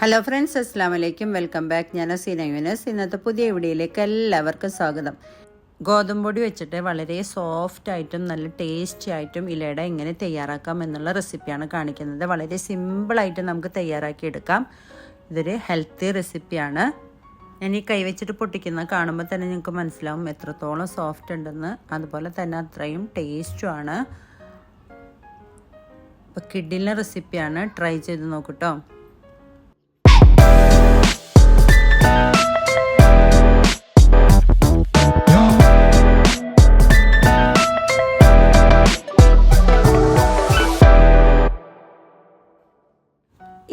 Hello friends അസ്സാം വലൈക്കും welcome back ഞാൻ സീന യൂനസ്. ഇന്നത്തെ പുതിയ വീഡിയോയിലേക്ക് എല്ലാവർക്കും സ്വാഗതം. ഗോതമ്പ് പൊടി വെച്ചിട്ട് വളരെ സോഫ്റ്റ് ആയിട്ടും നല്ല ടേസ്റ്റി ആയിട്ടും ഇലയുടെ എങ്ങനെ തയ്യാറാക്കാം എന്നുള്ള റെസിപ്പിയാണ് കാണിക്കുന്നത്. വളരെ സിമ്പിളായിട്ട് നമുക്ക് തയ്യാറാക്കി എടുക്കാം. ഇതൊരു ഹെൽത്തി റെസിപ്പിയാണ് ഞാൻ ഈ കൈ വെച്ചിട്ട് പൊട്ടിക്കുന്ന കാണുമ്പോൾ തന്നെ നിങ്ങൾക്ക് മനസ്സിലാവും എത്രത്തോളം സോഫ്റ്റ് ഉണ്ടെന്ന്. അതുപോലെ തന്നെ അത്രയും ടേസ്റ്റുമാണ് അപ്പോൾ കിഡിലിന്റെ റെസിപ്പിയാണ് ട്രൈ ചെയ്ത് നോക്കൂട്ടോ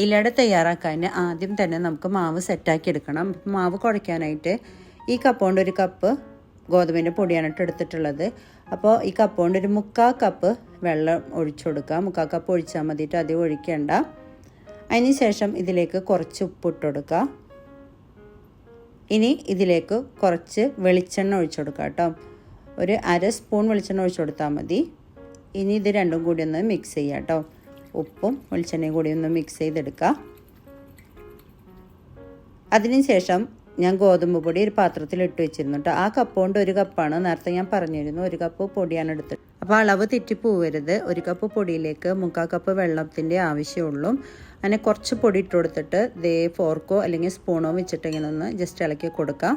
ഇലയുടെ തയ്യാറാക്കാൻ ആദ്യം തന്നെ നമുക്ക് മാവ് സെറ്റാക്കി എടുക്കണം. മാവ് കുഴയ്ക്കാനായിട്ട് ഈ കപ്പ് കൊണ്ടൊരു ഒരു കപ്പ് ഗോതമ്പിന്റെ പൊടിയാണ് ഇട്ട് എടുത്തിട്ടുള്ളത്. അപ്പോൾ ഈ കപ്പ് കൊണ്ടൊരു ഒരു മുക്കാൽ കപ്പ് വെള്ളം ഒഴിച്ചു കൊടുക്കുക മുക്കാൽ കപ്പ് ഒഴിച്ചാൽ മതിയിട്ട് അധികം ഒഴിക്കേണ്ട. അതിന് ശേഷം ഇതിലേക്ക് കുറച്ച് ഉപ്പിട്ട് കൊടുക്കുക ഇനി ഇതിലേക്ക് കുറച്ച് വെളിച്ചെണ്ണ ഒഴിച്ചു കൊടുക്കുക കേട്ടോ. ഒരു അര സ്പൂൺ വെളിച്ചെണ്ണ ഒഴിച്ചു കൊടുത്താൽ മതി. ഇനി ഇത് രണ്ടും കൂടി ഒന്ന് മിക്സ് ചെയ്യാം കേട്ടോ. ഉപ്പും വെളിച്ചെണ്ണയും കൂടി ഒന്ന് മിക്സ് ചെയ്തെടുക്കുക. അതിനുശേഷം ഞാൻ ഗോതമ്പ് പൊടി ഒരു പാത്രത്തിൽ ഇട്ട് വെച്ചിരുന്നു കേട്ടോ ആ കപ്പ് കൊണ്ട് ഒരു കപ്പാണ് നേരത്തെ ഞാൻ പറഞ്ഞിരുന്നു ഒരു കപ്പ് പൊടിയാണ് എടുത്തത് അപ്പോൾ അളവ് തെറ്റിപ്പോവരുത്. ഒരു കപ്പ് പൊടിയിലേക്ക് മുക്കാൽ കപ്പ് വെള്ളത്തിന്റെ ആവശ്യമുള്ളൂ. അങ്ങനെ കുറച്ച് പൊടി ഇട്ട് കൊടുത്തിട്ട് ദേ ഫോർക്കോ അല്ലെങ്കിൽ സ്പൂണോ വെച്ചിട്ട് ഇങ്ങനെ ഒന്ന് ജസ്റ്റ് ഇളക്കി കൊടുക്കാം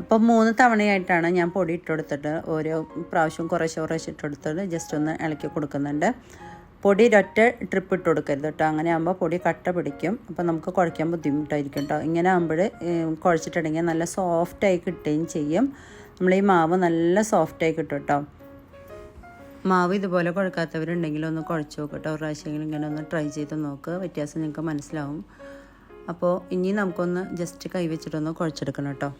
അപ്പം മൂന്ന് തവണയായിട്ടാണ് ഞാൻ പൊടി ഇട്ട് കൊടുത്തിട്ട് ഓരോ പ്രാവശ്യവും കുറേശ്ശെ കുറേശ്ശെ ഇട്ട് കൊടുത്തിട്ട് ജസ്റ്റ് ഒന്ന് ഇളക്കി കൊടുക്കുന്നുണ്ട്. പൊടി ഒരൊറ്റ ട്രിപ്പ് ഇട്ട് കൊടുക്കരുത് കേട്ടോ. അങ്ങനെ ആകുമ്പോൾ പൊടി കട്ട പിടിക്കും. അപ്പോൾ നമുക്ക് കുഴയ്ക്കാൻ ബുദ്ധിമുട്ടായിരിക്കും കേട്ടോ. ഇങ്ങനെ ആകുമ്പോൾ കുഴച്ചിട്ടുണ്ടെങ്കിൽ നല്ല സോഫ്റ്റായി കിട്ടുകയും ചെയ്യും. നമ്മൾ ഈ മാവ് നല്ല സോഫ്റ്റായി കിട്ടും കേട്ടോ. മാവ് ഇതുപോലെ കുഴക്കാത്തവരുണ്ടെങ്കിൽ ഒന്ന് കുഴച്ച് നോക്കട്ടോ ഒരു പ്രാവശ്യമെങ്കിലും ഇങ്ങനെ ഒന്ന് ട്രൈ ചെയ്ത് നോക്ക്. വ്യത്യാസം നിങ്ങൾക്ക് മനസ്സിലാവും. അപ്പോൾ ഇനി നമുക്കൊന്ന് ജസ്റ്റ് കൈ വെച്ചിട്ടൊന്ന് കുഴച്ചെടുക്കണം കേട്ടോ.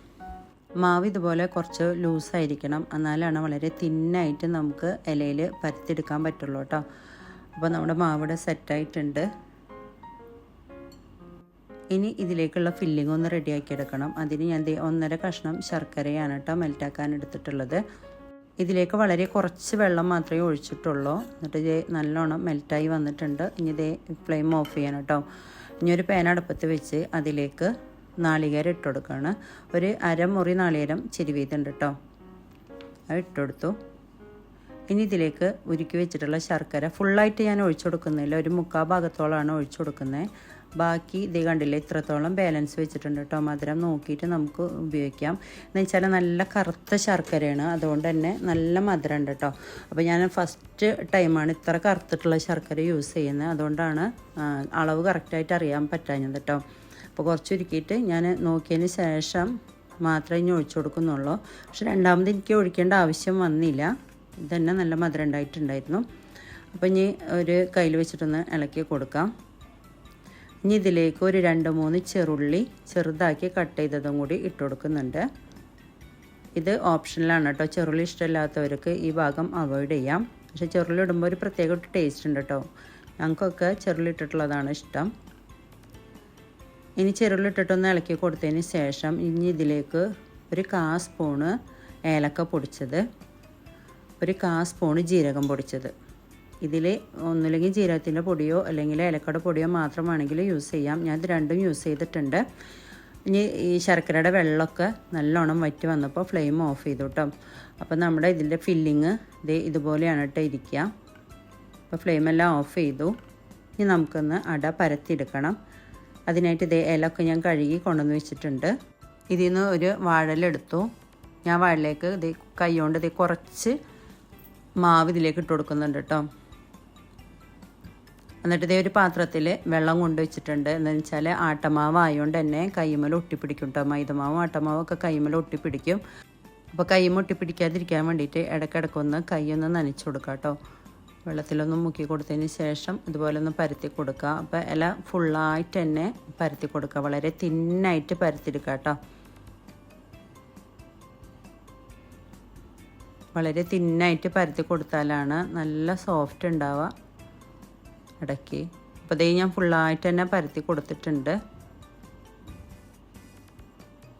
മാവ് ഇതുപോലെ കുറച്ച് ലൂസായിരിക്കണം എന്നാലാണ് വളരെ തിന്നായിട്ട് നമുക്ക് ഇലയിൽ പരത്തിയെടുക്കാൻ പറ്റുള്ളൂ കേട്ടോ. അപ്പോൾ നമ്മുടെ മാവിടെ സെറ്റായിട്ടുണ്ട്. ഇനി ഇതിലേക്കുള്ള ഫില്ലിംഗ് ഒന്ന് റെഡിയാക്കി എടുക്കണം അതിന് ഞാൻ ഒന്നര കഷ്ണം ശർക്കരയാണ് കേട്ടോ മെൽറ്റാക്കാൻ എടുത്തിട്ടുള്ളത്. ഇതിലേക്ക് വളരെ കുറച്ച് വെള്ളം മാത്രമേ ഒഴിച്ചിട്ടുള്ളൂ. എന്നിട്ട് ഇത് നല്ലോണം മെൽറ്റായി വന്നിട്ടുണ്ട്. ഇനി ഇതേ ഫ്ലെയിം ഓഫ് ചെയ്യണം കേട്ടോ. ഇനി ഒരു പാൻ അടുപ്പത്ത് വെച്ച് അതിലേക്ക് നാളികേരം ഇട്ട് കൊടുക്കുകയാണ്. ഒരു അരമുറി നാളികേരം ചിരിവീതുണ്ട് കേട്ടോ. അത് ഇട്ടുകൊടുത്തു ഇനി ഇതിലേക്ക് ഉരുക്കി വെച്ചിട്ടുള്ള ശർക്കര ഫുള്ളായിട്ട് ഞാൻ ഒഴിച്ചു കൊടുക്കുന്നില്ല. ഒരു മുക്കാൽ ഭാഗത്തോളമാണ് ഒഴിച്ചു കൊടുക്കുന്നത് ബാക്കി ഇത് കണ്ടില്ലേ ഇത്രത്തോളം ബാലൻസ് വെച്ചിട്ടുണ്ട് കേട്ടോ മധുരം നോക്കിയിട്ട് നമുക്ക് ഉപയോഗിക്കാം. എന്ന് വെച്ചാൽ നല്ല കറുത്ത ശർക്കരയാണ്. അതുകൊണ്ട് തന്നെ നല്ല മധുരം ഉണ്ട് കേട്ടോ അപ്പോൾ ഞാൻ ഫസ്റ്റ് ടൈമാണ് ഇത്ര കറുത്തിട്ടുള്ള ശർക്കര യൂസ് ചെയ്യുന്നത് അതുകൊണ്ടാണ് അളവ് കറക്റ്റായിട്ട് അറിയാൻ പറ്റാഞ്ഞത് കേട്ടോ അപ്പോൾ കുറച്ചൊരുക്കിയിട്ട് ഞാൻ നോക്കിയതിന് ശേഷം മാത്രമേ ഇനി ഒഴിച്ചു കൊടുക്കുന്നുള്ളൂ. പക്ഷെ രണ്ടാമത് എനിക്ക് ഒഴിക്കേണ്ട ആവശ്യം വന്നില്ല. ഇതന്നെ നല്ല മധുരം ഉണ്ടായിട്ടുണ്ടായിരുന്നു അപ്പോൾ ഇനി ഒരു കയ്യിൽ വെച്ചിട്ടൊന്ന് ഇളക്കി കൊടുക്കാം. ഇനി ഇതിലേക്ക് ഒരു രണ്ട് മൂന്ന് ചെറുള്ളി ചെറുതാക്കി കട്ട് ചെയ്തതും കൂടി ഇട്ട് കൊടുക്കുന്നുണ്ട്. ഇത് ഓപ്ഷനിലാണ് കേട്ടോ ചെറുള്ളി ഇഷ്ടമില്ലാത്തവർക്ക് ഈ ഭാഗം അവോയ്ഡ് ചെയ്യാം. പക്ഷേ ചെറുള്ളി ഇടുമ്പോൾ ഒരു പ്രത്യേക ടേസ്റ്റ് ഉണ്ട് കേട്ടോ ഞങ്ങൾക്കൊക്കെ ചെറുള്ളി ഇട്ടിട്ടുള്ളതാണ് ഇഷ്ടം. ഇനി ചെറുള്ളി ഇട്ടിട്ടൊന്ന് ഇളക്കി കൊടുത്തതിന് ശേഷം ഇനി ഇതിലേക്ക് ഒരു കാ സ്പൂണ് ഏലക്ക പൊടിച്ചത്. ഒരു കാ സ്പൂണ് ജീരകം പൊടിച്ചത്. ഇതിൽ ഒന്നുമില്ലെങ്കിൽ ജീരകത്തിന്റെ പൊടിയോ അല്ലെങ്കിൽ ഏലക്കട പൊടിയോ മാത്രമാണെങ്കിൽ യൂസ് ചെയ്യാം. ഞാൻ ഇത് രണ്ടും യൂസ് ചെയ്തിട്ടുണ്ട്. ഇനി ഈ ശർക്കരയുടെ വെള്ളമൊക്കെ നല്ലോണം വറ്റി വന്നപ്പോൾ ഫ്ലെയിം ഓഫ് ചെയ്തു കേട്ടോ. അപ്പോൾ നമ്മുടെ ഇതിന്റെ ഫില്ലിങ് ഇത് ഇതുപോലെയാണ് കേട്ടോ ഇരിക്കുക. അപ്പോൾ ഫ്ലെയിമെല്ലാം ഓഫ് ചെയ്തു. ഇനി നമുക്കൊന്ന് അട പരത്തിയെടുക്കണം. അതിനായിട്ട് ഇതേ ഇലയൊക്കെ ഞാൻ കഴുകി കൊണ്ടുവന്ന് വെച്ചിട്ടുണ്ട്. ഇതിൽ നിന്ന് ഒരു വാഴലെടുത്തു ഞാൻ വാഴലേക്ക് ഇത് കൈ കൊണ്ട് ഇത് കുറച്ച് മാവ് ഇതിലേക്ക് ഇട്ട് കൊടുക്കുന്നുണ്ട് കേട്ടോ എന്നിട്ട് ഇതേ ഒരു പാത്രത്തിൽ വെള്ളം കൊണ്ട് വെച്ചിട്ടുണ്ട്. എന്ന് വെച്ചാൽ ആട്ടമാവ് ആയതുകൊണ്ട് തന്നെ കൈമല ഒട്ടിപ്പിടിക്കും കേട്ടോ മൈദമാവും ആട്ടമാവും ഒക്കെ കൈമല ഒട്ടിപ്പിടിക്കും. അപ്പോൾ കൈമ ഒട്ടിപ്പിടിക്കാതിരിക്കാൻ വേണ്ടിയിട്ട് ഇടയ്ക്കിടയ്ക്കൊന്ന് കൈയൊന്ന് നനച്ചു കൊടുക്കുക കേട്ടോ വെള്ളത്തിലൊന്ന് മുക്കി കൊടുത്തതിന് ശേഷം ഇതുപോലെ ഒന്ന് പരത്തി കൊടുക്കുക അപ്പോൾ ഇല ഫുള്ളായിട്ട് തന്നെ പരത്തി കൊടുക്കുക വളരെ തിന്നായിട്ട് പരത്തിയെടുക്കുക കേട്ടോ വളരെ തിന്നായിട്ട് പരത്തി കൊടുത്താലാണ് നല്ല സോഫ്റ്റ് ഉണ്ടാവുക. ഇടയ്ക്ക്. അപ്പോൾ ഇതേ ഞാൻ ഫുള്ളായിട്ട് തന്നെ പരത്തി കൊടുത്തിട്ടുണ്ട്.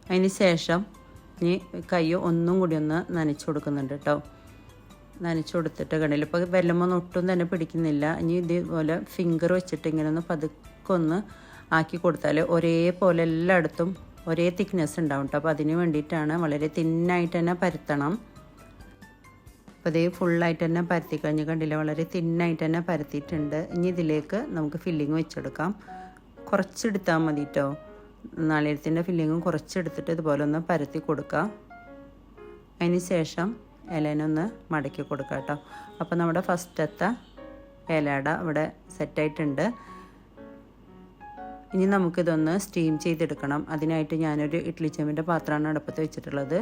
അതിന് ശേഷം ഇനി കൈ ഒന്നും കൂടി ഒന്ന് നനച്ചു കൊടുക്കുന്നുണ്ട് കേട്ടോ നനച്ചു കൊടുത്തിട്ട് കണ്ടില്ല ഇപ്പോൾ വെല്ലമൊന്നും ഒട്ടും തന്നെ പിടിക്കുന്നില്ല. ഇനി ഇതേപോലെ ഫിംഗർ വെച്ചിട്ട് ഇങ്ങനെ ഒന്ന് പതുക്കെ ഒന്ന് ആക്കി കൊടുത്താൽ ഒരേപോലെ എല്ലായിടത്തും ഒരേ തിക്നെസ് ഉണ്ടാവും കേട്ടോ അപ്പോൾ അതിന് വേണ്ടിയിട്ടാണ് വളരെ തിന്നായിട്ട് തന്നെ പരത്തണം. അപ്പോൾ ഇതേ ഫുള്ളായിട്ട് തന്നെ പരത്തി കഴിഞ്ഞ് കണ്ടില്ല? വളരെ തിന്നായിട്ട് തന്നെ പരത്തിയിട്ടുണ്ട്. ഇനി ഇതിലേക്ക് നമുക്ക് ഫില്ലിങ് വെച്ചെടുക്കാം. കുറച്ചെടുത്താൽ മതി കേട്ടോ നാളികേരത്തിന്റെ ഫില്ലിങ്ങും കുറച്ചെടുത്തിട്ട് ഇതുപോലെ ഒന്ന് പരത്തി കൊടുക്കാം. അതിന് ശേഷം ഇലേനൊന്ന് മടക്കി കൊടുക്കുക കേട്ടോ അപ്പോൾ നമ്മുടെ ഫസ്റ്റത്തെ ഇലയുടെ ഇവിടെ സെറ്റായിട്ടുണ്ട്. ഇനി നമുക്കിതൊന്ന് സ്റ്റീം ചെയ്തെടുക്കണം. അതിനായിട്ട് ഞാനൊരു ഇഡ്ലി ചെമ്പിന്റെ പാത്രമാണ് അടുപ്പത്ത് വെച്ചിട്ടുള്ളത്.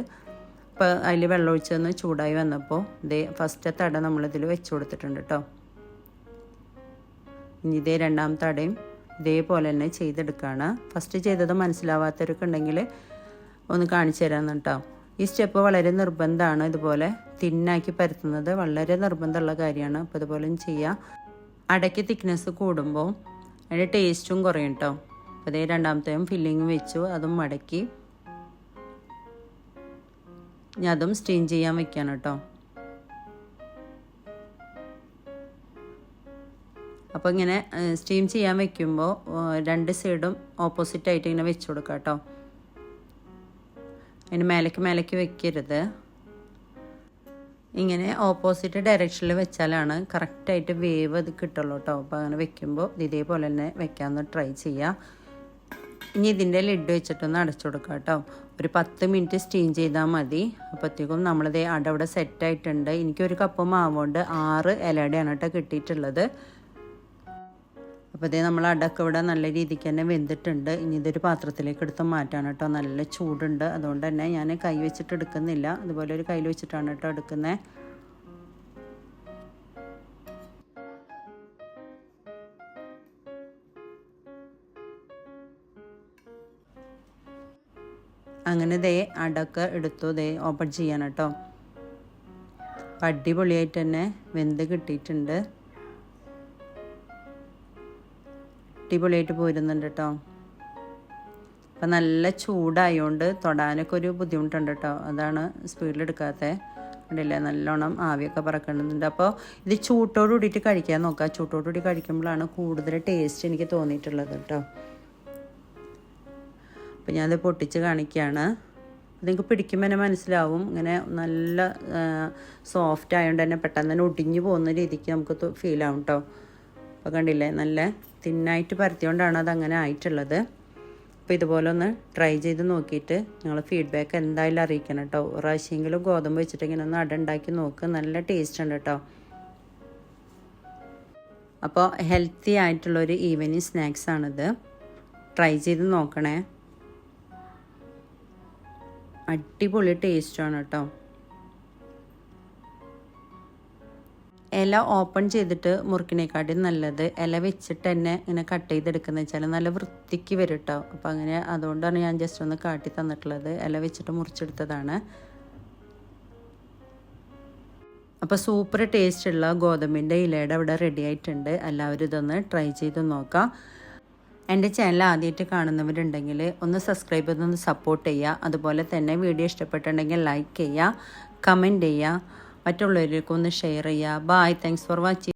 അപ്പോൾ അതിൽ വെള്ളം ഒഴിച്ചൊന്ന് ചൂടായി വന്നപ്പോൾ ഇതേ ഫസ്റ്റ് തട നമ്മളിതിൽ വെച്ച് കൊടുത്തിട്ടുണ്ട് കേട്ടോ ഇനി ഇതേ രണ്ടാമത്തെ തടയും ഇതേപോലെ തന്നെ ചെയ്തെടുക്കുകയാണ് ഫസ്റ്റ് ചെയ്തത് മനസ്സിലാവാത്തവരൊക്കെ ഉണ്ടെങ്കിൽ ഒന്ന് കാണിച്ചു തരാമെന്ന് കേട്ടോ ഈ സ്റ്റെപ്പ് വളരെ നിർബന്ധമാണ്. ഇതുപോലെ തിന്നാക്കി പരത്തുന്നത് വളരെ നിർബന്ധമുള്ള കാര്യമാണ്. അപ്പോൾ ഇതുപോലെ ചെയ്യുക അടയ്ക്ക് തിക്നെസ് കൂടുമ്പോൾ അതിന്റെ ടേസ്റ്റും കുറയും കേട്ടോ അപ്പോൾ ഇതേ രണ്ടാമത്തെയും ഫില്ലിങ് വെച്ചു. അതും മടക്കി. ഞാൻ അതും സ്റ്റീം ചെയ്യാൻ വെക്കാണ് കേട്ടോ. അപ്പോൾ ഇങ്ങനെ സ്റ്റീം ചെയ്യാൻ വെക്കുമ്പോൾ രണ്ട് സൈഡും ഓപ്പോസിറ്റ് ആയിട്ട് ഇങ്ങനെ വെച്ച് കൊടുക്കാം കേട്ടോ. അതിന് മേലേക്ക് മേലേക്ക് വെക്കരുത്. ഇങ്ങനെ ഓപ്പോസിറ്റ് ഡയറക്ഷനിൽ വെച്ചാലാണ് കറക്റ്റായിട്ട് വേവ് അത് കിട്ടുള്ളൂ കേട്ടോ. അപ്പോൾ അങ്ങനെ വെക്കുമ്പോൾ ഇതേപോലെ തന്നെ വെക്കാമെന്ന് ട്രൈ ചെയ്യുക ഇനി ഇതിന്റെ ലിഡ് വെച്ചിട്ടൊന്ന് അടച്ചു കൊടുക്കുക കേട്ടോ. ഒരു പത്ത് മിനിറ്റ് സ്റ്റീം ചെയ്താൽ മതി. അപ്പോഴത്തേക്കും നമ്മളിത് ആയിട്ടുണ്ട്. സെറ്റായിട്ടുണ്ട് എനിക്കൊരു കപ്പ് മാവുകൊണ്ട് ആറ് ഇലയുടെയാണ് കേട്ടോ കിട്ടിയിട്ടുള്ളത്. അപ്പോൾ ഇതേ നമ്മൾ അടക്ക ഇവിടെ നല്ല രീതിക്ക് തന്നെ വെന്തിട്ടുണ്ട്. ഇനി ഇതൊരു പാത്രത്തിലേക്ക് എടുത്ത് മാറ്റാണ് കേട്ടോ. നല്ല ചൂടുണ്ട്. അതുകൊണ്ട് തന്നെ ഞാൻ കൈ വെച്ചിട്ട് എടുക്കുന്നില്ല. അതുപോലെ ഒരു കയ്യിൽ വെച്ചിട്ടാണ് കേട്ടോ എടുക്കുന്നത് അങ്ങനെ ദേ അടക്ക എടുത്തു ദേ ഓപ്പൺ ചെയ്യണം കേട്ടോ. അടിപൊളിയായിട്ട് തന്നെ വെന്ത് കിട്ടിയിട്ടുണ്ട്. അടിപൊളിയായിട്ട് പോരുന്നുണ്ട് കേട്ടോ. അപ്പം നല്ല ചൂടായതുകൊണ്ട് തൊടാനൊക്കെ ഒരു ബുദ്ധിമുട്ടുണ്ട് കേട്ടോ. അതാണ് സ്പീഡിലെടുക്കാത്തത് കണ്ടില്ലേ? നല്ലോണം ആവിയൊക്കെ പറക്കുന്നുണ്ട് അപ്പോൾ ഇത് ചൂട്ടോടുകൂടിയിട്ട് കഴിക്കാൻ നോക്കുക ചൂട്ടോടുകൂടി കഴിക്കുമ്പോഴാണ് കൂടുതൽ ടേസ്റ്റ് എനിക്ക് തോന്നിയിട്ടുള്ളത് കേട്ടോ. അപ്പോൾ ഞാനത് പൊട്ടിച്ച് കാണിക്കുകയാണ്. നിങ്ങൾക്ക് പിടിക്കുമ്പോൾ തന്നെ മനസ്സിലാവും. ഇങ്ങനെ നല്ല സോഫ്റ്റ് ആയതുകൊണ്ട് തന്നെ പെട്ടെന്ന് തന്നെ ഒടിഞ്ഞു പോകുന്ന രീതിക്ക് നമുക്ക് ഫീൽ ആവും കേട്ടോ അപ്പോൾ കണ്ടില്ലേ? നല്ല തിന്നായിട്ട് പരത്തിയോണ്ടാണ് അത് അങ്ങനെ ആയിട്ടുള്ളത്. അപ്പോൾ ഇതുപോലെ ഒന്ന് ട്രൈ ചെയ്ത് നോക്കിയിട്ട് നിങ്ങൾ ഫീഡ്ബാക്ക് എന്തായാലും അറിയിക്കണം കേട്ടോ പ്രാവശ്യമെങ്കിലും ഗോതമ്പ് വെച്ചിട്ട് ഇങ്ങനെ ഒന്ന് അട ഉണ്ടാക്കി നോക്ക്. നല്ല ടേസ്റ്റ് ഉണ്ട് കേട്ടോ അപ്പോൾ ഹെൽത്തി ആയിട്ടുള്ളൊരു ഈവനിങ് സ്നാക്സ് ആണിത്. ട്രൈ ചെയ്ത് നോക്കണേ. അടിപൊളി ടേസ്റ്റാണ് കേട്ടോ ഇല ഓപ്പൺ ചെയ്തിട്ട് മുറുക്കിനേക്കാട്ടും നല്ലത്. ഇല വെച്ചിട്ട് തന്നെ ഇങ്ങനെ കട്ട് ചെയ്തെടുക്കുന്നത് വെച്ചാൽ നല്ല വൃത്തിക്ക് വരും കേട്ടോ അപ്പോൾ അങ്ങനെ അതുകൊണ്ടാണ് ഞാൻ ജസ്റ്റ് ഒന്ന് കാട്ടി തന്നിട്ടുള്ളത്. ഇല വെച്ചിട്ട് മുറിച്ചെടുത്തതാണ്. അപ്പോൾ സൂപ്പർ ടേസ്റ്റുള്ള ഗോതമ്പിന്റെ ഇലയുടെ അവിടെ റെഡി ആയിട്ടുണ്ട്. എല്ലാവരും ഇതൊന്ന് ട്രൈ ചെയ്ത് നോക്കാം. എന്റെ ചാനൽ ആദ്യമായിട്ട് കാണുന്നവരുണ്ടെങ്കിൽ ഒന്ന് സബ്സ്ക്രൈബ് ചെയ്തൊന്ന് സപ്പോർട്ട് ചെയ്യുക. അതുപോലെ തന്നെ വീഡിയോ ഇഷ്ടപ്പെട്ടുണ്ടെങ്കിൽ ലൈക്ക് ചെയ്യുക കമന്റ് ചെയ്യുക. മറ്റുള്ളവരിലേക്കൊന്ന് ഷെയർ ചെയ്യുക. Bye thanks for watching